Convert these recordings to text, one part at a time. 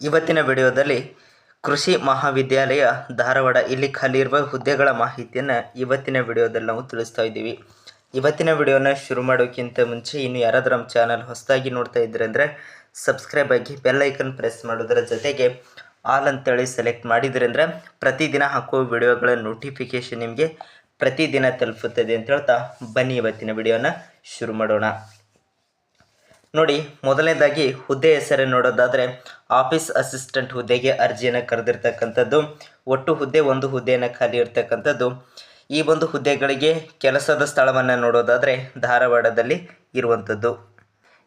ಇವತ್ತಿನ ವಿಡಿಯೋದಲ್ಲಿ ಕೃಷಿ ಮಹಾವಿದ್ಯಾಲಯ ಧಾರವಾಡ ಇಲ್ಲಿ ಖಾಲಿ ಇರುವ ಹುದ್ದೆಗಳ ಮಾಹಿತಿಯನ್ನು ಇವತ್ತಿನ ವಿಡಿಯೋದಲ್ಲಿ ನಾವು ತಿಳಿಸ್ತಾ ಇದ್ದೀವಿ. ಇವತ್ತಿನ ವಿಡಿಯೋನ ಶುರು ಮಾಡೋಕ್ಕಿಂತ ಮುಂಚೆ ಇನ್ನು ಯಾರಾದರೂ ನಮ್ಮ ಚಾನಲ್ ಹೊಸದಾಗಿ ನೋಡ್ತಾ ಇದ್ರೆ ಅಂದರೆ ಸಬ್ಸ್ಕ್ರೈಬ್ ಆಗಿ ಬೆಲ್ಲೈಕನ್ ಪ್ರೆಸ್ ಮಾಡೋದರ ಜೊತೆಗೆ ಆಲ್ ಅಂತೇಳಿ ಸೆಲೆಕ್ಟ್ ಮಾಡಿದ್ರೆ ಅಂದರೆ ಪ್ರತಿದಿನ ಹಾಕೋ ವಿಡಿಯೋಗಳ ನೋಟಿಫಿಕೇಷನ್ ನಿಮಗೆ ಪ್ರತಿದಿನ ತಲುಪುತ್ತದೆ ಅಂತ ಹೇಳ್ತಾ ಬನ್ನಿ ಇವತ್ತಿನ ವಿಡಿಯೋನ ಶುರು ಮಾಡೋಣ. ನೋಡಿ, ಮೊದಲನೇದಾಗಿ ಹುದ್ದೆ ಹೆಸರನ್ನು ನೋಡೋದಾದರೆ ಆಫೀಸ್ ಅಸಿಸ್ಟೆಂಟ್ ಹುದ್ದೆಗೆ ಅರ್ಜಿಯನ್ನು ಕರೆದಿರ್ತಕ್ಕಂಥದ್ದು, ಒಟ್ಟು ಹುದ್ದೆ ಒಂದು ಹುದ್ದೆಯನ್ನು ಖಾಲಿ ಇರ್ತಕ್ಕಂಥದ್ದು. ಈ ಒಂದು ಹುದ್ದೆಗಳಿಗೆ ಕೆಲಸದ ಸ್ಥಳವನ್ನು ನೋಡೋದಾದರೆ ಧಾರವಾಡದಲ್ಲಿ ಇರುವಂಥದ್ದು.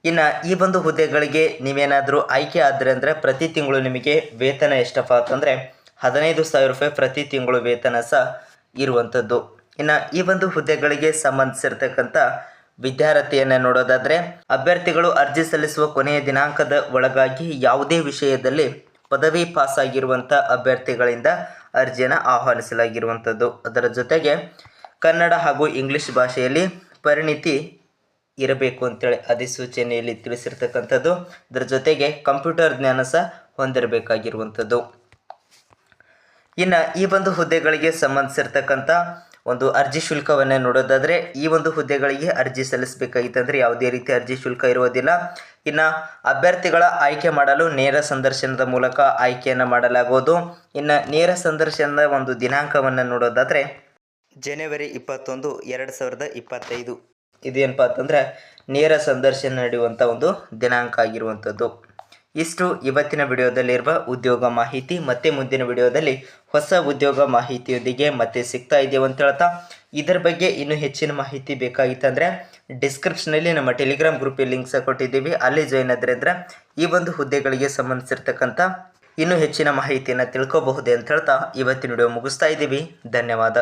ಇನ್ನು ಈ ಒಂದು ಹುದ್ದೆಗಳಿಗೆ ನೀವೇನಾದರೂ ಆಯ್ಕೆ ಆದರೆ ಅಂದರೆ ಪ್ರತಿ ತಿಂಗಳು ನಿಮಗೆ ವೇತನ ಎಷ್ಟಪ್ಪ ಅಂತಂದರೆ ಹದಿನೈದು ಸಾವಿರ ರೂಪಾಯಿ ಪ್ರತಿ ತಿಂಗಳು ವೇತನ ಸಹ ಇರುವಂಥದ್ದು. ಇನ್ನು ಈ ಒಂದು ಹುದ್ದೆಗಳಿಗೆ ಸಂಬಂಧಿಸಿರ್ತಕ್ಕಂಥ ವಿದ್ಯಾರ್ಥಿಯನ್ನು ನೋಡೋದಾದರೆ, ಅಭ್ಯರ್ಥಿಗಳು ಅರ್ಜಿ ಸಲ್ಲಿಸುವ ಕೊನೆಯ ದಿನಾಂಕದ ಒಳಗಾಗಿ ಯಾವುದೇ ವಿಷಯದಲ್ಲಿ ಪದವಿ ಪಾಸ್ ಆಗಿರುವಂಥ ಅಭ್ಯರ್ಥಿಗಳಿಂದ ಅರ್ಜಿಯನ್ನು ಆಹ್ವಾನಿಸಲಾಗಿರುವಂಥದ್ದು ಅದರ ಜೊತೆಗೆ ಕನ್ನಡ ಹಾಗೂ ಇಂಗ್ಲಿಷ್ ಭಾಷೆಯಲ್ಲಿ ಪರಿಣಿತಿ ಇರಬೇಕು ಅಂತೇಳಿ ಅಧಿಸೂಚನೆಯಲ್ಲಿ ತಿಳಿಸಿರ್ತಕ್ಕಂಥದ್ದು. ಅದರ ಜೊತೆಗೆ ಕಂಪ್ಯೂಟರ್ ಜ್ಞಾನ ಸಹ ಹೊಂದಿರಬೇಕಾಗಿರುವಂಥದ್ದು ಇನ್ನು ಈ ಒಂದು ಹುದ್ದೆಗಳಿಗೆ ಸಂಬಂಧಿಸಿರ್ತಕ್ಕಂಥ ಒಂದು ಅರ್ಜಿ ಶುಲ್ಕವನ್ನು ನೋಡೋದಾದರೆ ಈ ಒಂದು ಹುದ್ದೆಗಳಿಗೆ ಅರ್ಜಿ ಸಲ್ಲಿಸಬೇಕಾಗಿತ್ತಂದರೆ ಯಾವುದೇ ರೀತಿ ಅರ್ಜಿ ಶುಲ್ಕ ಇರುವುದಿಲ್ಲ. ಇನ್ನು ಅಭ್ಯರ್ಥಿಗಳ ಆಯ್ಕೆ ಮಾಡಲು ನೇರ ಸಂದರ್ಶನದ ಮೂಲಕ ಆಯ್ಕೆಯನ್ನು ಮಾಡಲಾಗುವುದು. ಇನ್ನು ನೇರ ಸಂದರ್ಶನದ ಒಂದು ದಿನಾಂಕವನ್ನು ನೋಡೋದಾದರೆ ಜನವರಿ ಇಪ್ಪತ್ತೊಂದು, ಎರಡು ಸಾವಿರದ ಇಪ್ಪತ್ತೈದು. ಇದೇನಪ್ಪ ಅಂತಂದರೆ ನೇರ ಸಂದರ್ಶನ ನಡೆಯುವಂಥ ಒಂದು ದಿನಾಂಕ ಆಗಿರುವಂಥದ್ದು. ಇಷ್ಟು ಇವತ್ತಿನ ವಿಡಿಯೋದಲ್ಲಿರುವ ಉದ್ಯೋಗ ಮಾಹಿತಿ ಮತ್ತೆ ಮುಂದಿನ ವಿಡಿಯೋದಲ್ಲಿ ಹೊಸ ಉದ್ಯೋಗ ಮಾಹಿತಿಯೊಂದಿಗೆ ಮತ್ತೆ ಸಿಗ್ತಾ ಇದೆಯೋ ಅಂತ ಹೇಳ್ತಾ, ಇದರ ಬಗ್ಗೆ ಇನ್ನೂ ಹೆಚ್ಚಿನ ಮಾಹಿತಿ ಬೇಕಾಗಿತ್ತಂದರೆ ಡಿಸ್ಕ್ರಿಪ್ಷನಲ್ಲಿ ನಮ್ಮ ಟೆಲಿಗ್ರಾಮ್ ಗ್ರೂಪಿಗೆ ಲಿಂಕ್ ಸಹ ಕೊಟ್ಟಿದ್ದೀವಿ, ಅಲ್ಲಿ ಜಾಯ್ನ್ ಆದರೆ ಅಂದರೆ ಈ ಒಂದು ಹುದ್ದೆಗಳಿಗೆ ಸಂಬಂಧಿಸಿರ್ತಕ್ಕಂಥ ಇನ್ನೂ ಹೆಚ್ಚಿನ ಮಾಹಿತಿಯನ್ನು ತಿಳ್ಕೋಬಹುದೇ ಅಂತ ಹೇಳ್ತಾ ಇವತ್ತಿನ ವಿಡಿಯೋ ಮುಗಿಸ್ತಾ ಇದ್ದೀವಿ. ಧನ್ಯವಾದ.